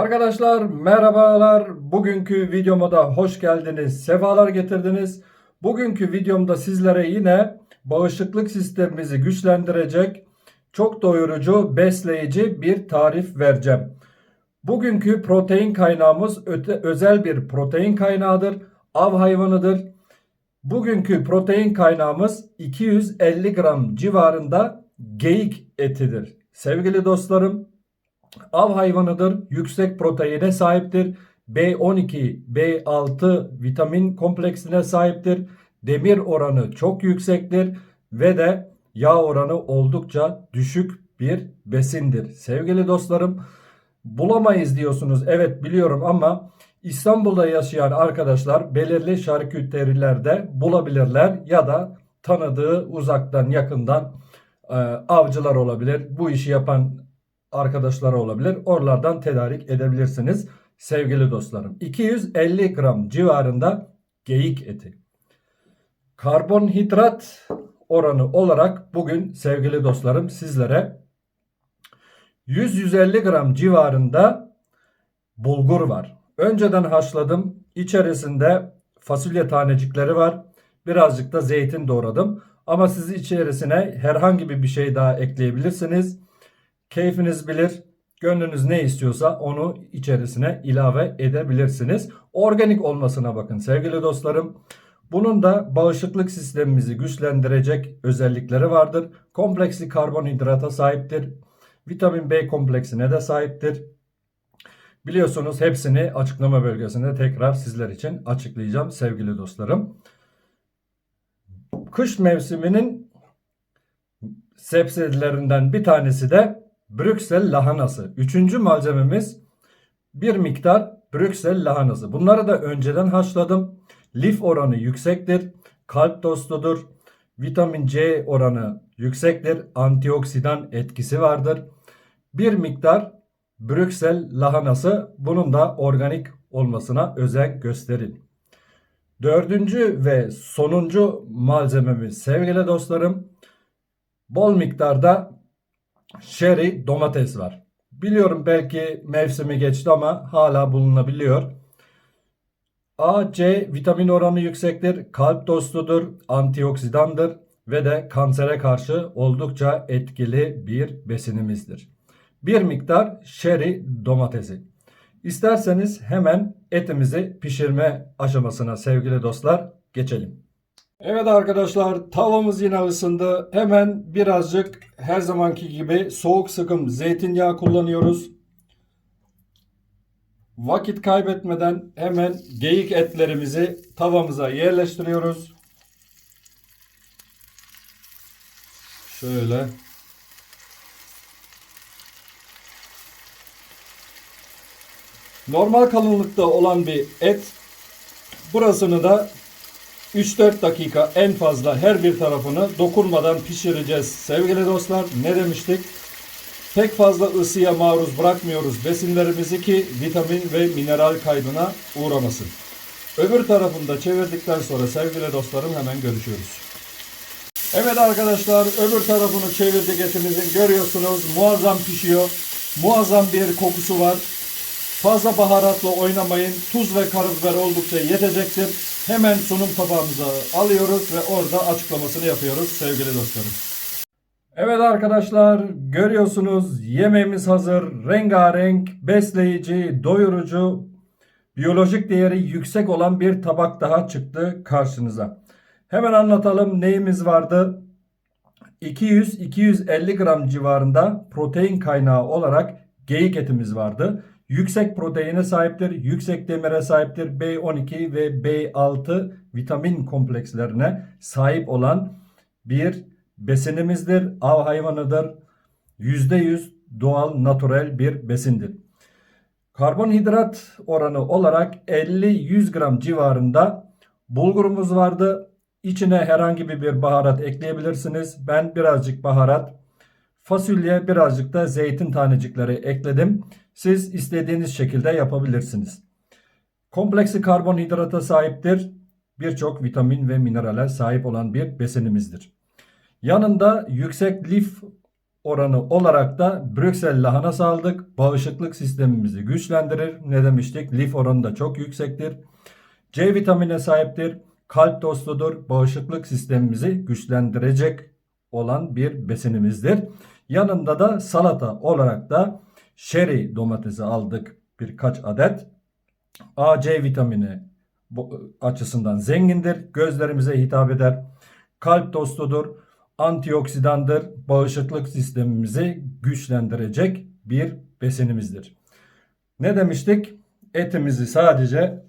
Arkadaşlar merhabalar. Bugünkü videoma da hoş geldiniz. Sefalar getirdiniz. Bugünkü videomda sizlere yine bağışıklık sistemimizi güçlendirecek, çok doyurucu, besleyici bir tarif vereceğim. Bugünkü protein kaynağımız öte- özel bir protein kaynağıdır. Av hayvanıdır. Bugünkü protein kaynağımız 250 gram civarında geyik etidir. Sevgili dostlarım, av hayvanıdır. Yüksek proteine sahiptir. B12, B6 vitamin kompleksine sahiptir. Demir oranı çok yüksektir ve de yağ oranı oldukça düşük bir besindir. Sevgili dostlarım, bulamayız diyorsunuz. Evet biliyorum ama İstanbul'da yaşayan arkadaşlar belirli şarküterilerde bulabilirler ya da tanıdığı uzaktan yakından e, avcılar olabilir. Bu işi yapan arkadaşlar olabilir. Oralardan tedarik edebilirsiniz sevgili dostlarım. 250 gram civarında geyik eti. Karbonhidrat oranı olarak bugün sevgili dostlarım sizlere 100-150 gram civarında bulgur var. Önceden haşladım. İçerisinde fasulye tanecikleri var. Birazcık da zeytin doğradım. Ama siz içerisine herhangi bir şey daha ekleyebilirsiniz. Keyfiniz bilir. Gönlünüz ne istiyorsa onu içerisine ilave edebilirsiniz. Organik olmasına bakın sevgili dostlarım. Bunun da bağışıklık sistemimizi güçlendirecek özellikleri vardır. Kompleksli karbonhidrata sahiptir. Vitamin B kompleksine de sahiptir. Biliyorsunuz hepsini açıklama bölgesinde tekrar sizler için açıklayacağım sevgili dostlarım. Kış mevsiminin sebzelerinden bir tanesi de Brüksel lahanası. Üçüncü malzememiz bir miktar Brüksel lahanası. Bunları da önceden haşladım. Lif oranı yüksektir. Kalp dostudur. Vitamin C oranı yüksektir. Antioksidan etkisi vardır. Bir miktar Brüksel lahanası bunun da organik olmasına özen gösterin. Dördüncü ve sonuncu malzememiz sevgili dostlarım bol miktarda şeri domates var. Biliyorum belki mevsimi geçti ama hala bulunabiliyor. A, C vitamin oranı yüksektir, kalp dostudur, antioksidandır ve de kansere karşı oldukça etkili bir besinimizdir. Bir miktar şeri domatesi. İsterseniz hemen etimizi pişirme aşamasına sevgili dostlar geçelim. Evet arkadaşlar tavamız yine ısındı. Hemen birazcık her zamanki gibi soğuk sıkım zeytinyağı kullanıyoruz. Vakit kaybetmeden hemen geyik etlerimizi tavamıza yerleştiriyoruz. Şöyle. Normal kalınlıkta olan bir et. Burasını da 3-4 dakika en fazla her bir tarafını dokunmadan pişireceğiz. Sevgili dostlar ne demiştik? Pek fazla ısıya maruz bırakmıyoruz besinlerimizi ki vitamin ve mineral kaybına uğramasın. Öbür tarafını da çevirdikten sonra sevgili dostlarım hemen görüşüyoruz. Evet arkadaşlar öbür tarafını çevirdik etimizin görüyorsunuz muazzam pişiyor. Muazzam bir kokusu var. Fazla baharatla oynamayın. Tuz ve karabiber oldukça yetecektir. Hemen sunum tabağımıza alıyoruz ve orada açıklamasını yapıyoruz sevgili dostlarım. Evet arkadaşlar görüyorsunuz yemeğimiz hazır. Rengarenk, besleyici, doyurucu, biyolojik değeri yüksek olan bir tabak daha çıktı karşınıza. Hemen anlatalım neyimiz vardı. 200-250 gram civarında protein kaynağı olarak geyik etimiz vardı. Yüksek proteine sahiptir, yüksek demire sahiptir, B12 ve B6 vitamin komplekslerine sahip olan bir besinimizdir, av hayvanıdır. %100 doğal, natürel bir besindir. Karbonhidrat oranı olarak 50-100 gram civarında bulgurumuz vardı. İçine herhangi bir baharat ekleyebilirsiniz. Ben birazcık baharat, fasulye, birazcık da zeytin tanecikleri ekledim. Siz istediğiniz şekilde yapabilirsiniz. Kompleksi karbonhidrata sahiptir. Birçok vitamin ve minerale sahip olan bir besinimizdir. Yanında yüksek lif oranı olarak da Brüksel lahanası aldık. Bağışıklık sistemimizi güçlendirir. Ne demiştik? Lif oranı da çok yüksektir. C vitamine sahiptir. Kalp dostudur. Bağışıklık sistemimizi güçlendirecek olan bir besinimizdir. Yanında da salata olarak da şeri domatesi aldık birkaç adet. A, C vitamini bu açısından zengindir. Gözlerimize hitap eder. Kalp dostudur. Antioksidandır. Bağışıklık sistemimizi güçlendirecek bir besinimizdir. Ne demiştik? Etimizi sadece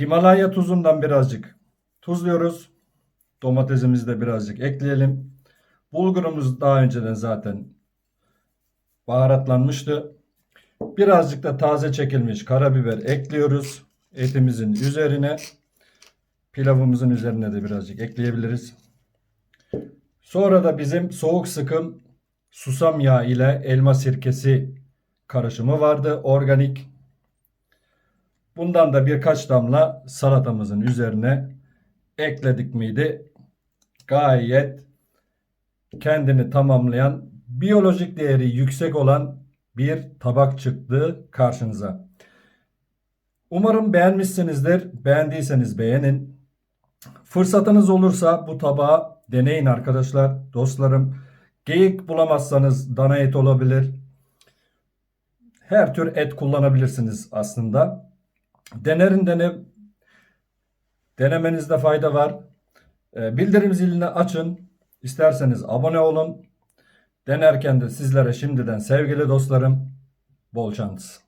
Himalaya tuzundan birazcık tuzluyoruz. Domatesimizi de birazcık ekleyelim. Bulgurumuz daha önceden zaten baharatlanmıştı. Birazcık da taze çekilmiş karabiber ekliyoruz. Etimizin üzerine. Pilavımızın üzerine de birazcık ekleyebiliriz. Sonra da bizim soğuk sıkım susam yağı ile elma sirkesi karışımı vardı. Organik. Bundan da birkaç damla salatamızın üzerine ekledik miydi? Gayet kendini tamamlayan, biyolojik değeri yüksek olan bir tabak çıktı karşınıza. Umarım beğenmişsinizdir. Beğendiyseniz beğenin. Fırsatınız olursa bu tabağı deneyin arkadaşlar, dostlarım. Geyik bulamazsanız dana et olabilir. Her tür et kullanabilirsiniz aslında. Denerin dene denemenizde fayda var. Ee, Bildirim zilini açın. İsterseniz abone olun. Denerken de sizlere şimdiden sevgili dostlarım bol şans.